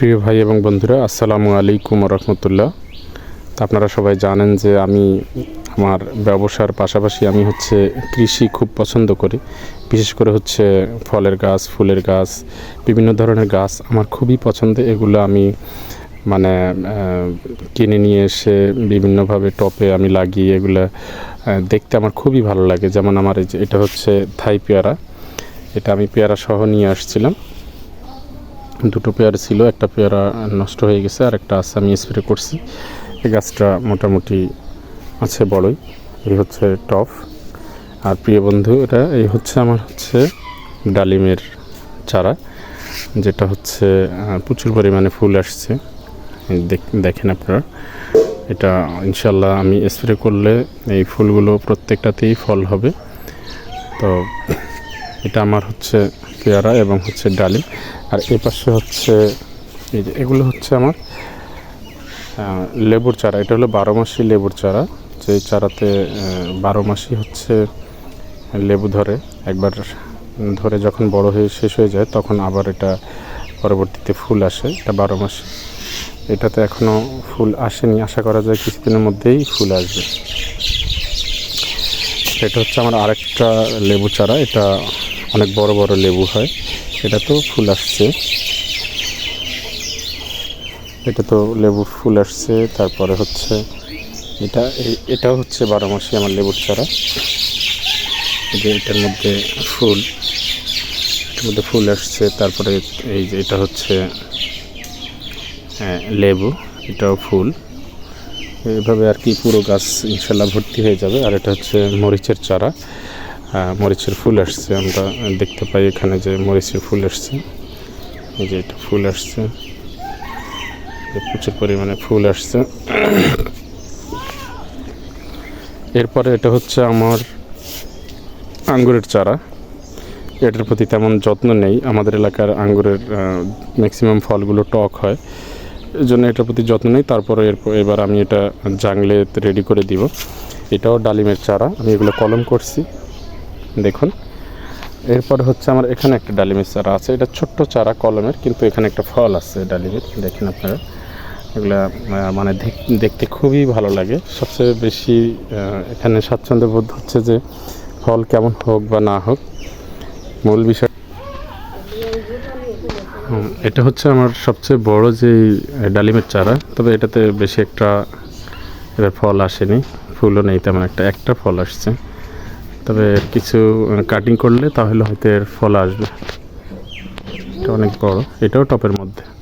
প্রিয় ভাই এবং বন্ধুরা, আসসালামু আলাইকুম রহমতুল্লাহ আপনারা সবাই জানেন যে আমি আমার ব্যবসার পাশাপাশি আমি হচ্ছে কৃষি খুব পছন্দ করি। বিশেষ করে হচ্ছে ফলের গাছ, ফুলের গাছ, বিভিন্ন ধরনের গাছ আমার খুবই পছন্দ। এগুলো আমি মানে কিনে নিয়ে এসে বিভিন্নভাবে টপে আমি লাগিয়ে এগুলো দেখতে আমার খুবই ভালো লাগে। যেমন আমার এটা হচ্ছে থাই পেয়ারা। এটা আমি পেয়ারা সহ নিয়ে আসছিলাম। দুটো পেয়ারা ছিল, একটা পেয়ারা নষ্ট হয়ে গেছে, আর একটা আছে আমি স্প্রে করছি। এই গাছটা মোটামুটি আছে বড়ই, এই হচ্ছে টপ আর প্রিয় বন্ধু, এটা, এই হচ্ছে আমার হচ্ছে ডালিমের চারা, যেটা হচ্ছে প্রচুর পরিমাণে ফুল আসছে। দেখ- দেখেন আপনারা। এটা ইনশাল্লাহ আমি স্প্রে করলে এই ফুলগুলো প্রত্যেকটাতেই ফল হবে। তো এটা আমার হচ্ছে পেয়ারা এবং হচ্ছে ডালিম। আর এ পাশে হচ্ছে, এই যে এগুলো হচ্ছে আমার লেবুর চারা। এটা হলো বারো মাসি লেবুর চারা। যে চারাতে বারো মাসই হচ্ছে লেবু ধরে। একবার ধরে যখন বড় হয়ে শেষ হয়ে যায়, তখন আবার এটা পরবর্তীতে ফুল আসে। এটা বারো মাসে। এটাতে এখনও ফুল আসেনি। আশা করা যায় কিছুদিনের মধ্যেই ফুল আসবে। এটা হচ্ছে আমার আরেকটা লেবু চারা। এটা অনেক বড় বড় লেবু হয়। এটা তো ফুল আসছে। এটা তো লেবু ফুল আসছে। তারপরে হচ্ছে এটা এটাও হচ্ছে বারো মাসে আমার লেবুর চারা। যে এটার মধ্যে ফুল এটার মধ্যে ফুল আসছে। তারপরে এই যে এটা হচ্ছে হ্যাঁ, লেবু এটাও ফুল। এইভাবে আর কি পুরো গাছ ইনশাল্লাহ ভর্তি হয়ে যাবে। আর এটা হচ্ছে মরিচের চারা। মরিচের ফুল আসছে, আমরা দেখতে পাই এখানে যে মরিচের ফুল আসছে। এই যে এটা ফুল আসছে। প্রচুর পরিমাণে ফুল আসছে। এরপরে এটা হচ্ছে আমার আঙ্গুরের চারা। এটার প্রতি তেমন যত্ন নেই। আমাদের এলাকার আঙ্গুরের ম্যাক্সিমাম ফলগুলো টক হয়। এই জন্য এটার প্রতি যত্ন নেই। তারপরে এরপর এবার আমি এটা জাংলে রেডি করে দিব। এটাও ডালিমের চারা। আমি এগুলো কলম করছি। দেখুন। এরপর হচ্ছে আমার এখানে একটা ডালিমের চারা আছে। এটা ছোট্ট চারা কলমের, কিন্তু এখানে একটা ফল আছে ডালিমের। দেখেন আপনারা। এগুলা মানে দেখ- দেখতে খুবই ভালো লাগে। সবচেয়ে বেশি এখানে স্বাচ্ছন্দ্য বোধ হচ্ছে যে ফল কেমন হোক বা না হোক, মূল বিষয় এটা হচ্ছে আমার সবচেয়ে বড় যে ডালিমের চারা। তবে এটাতে বেশি একটা এবার ফল আসেনি। ফুলও নেই তেমন একটা। একটা ফল আসছে। তবে কিছু কাটিং করলে তাহলে হয়তো এর ফল আসবে। এটা অনেক বড়, এটাও টপের মধ্যে।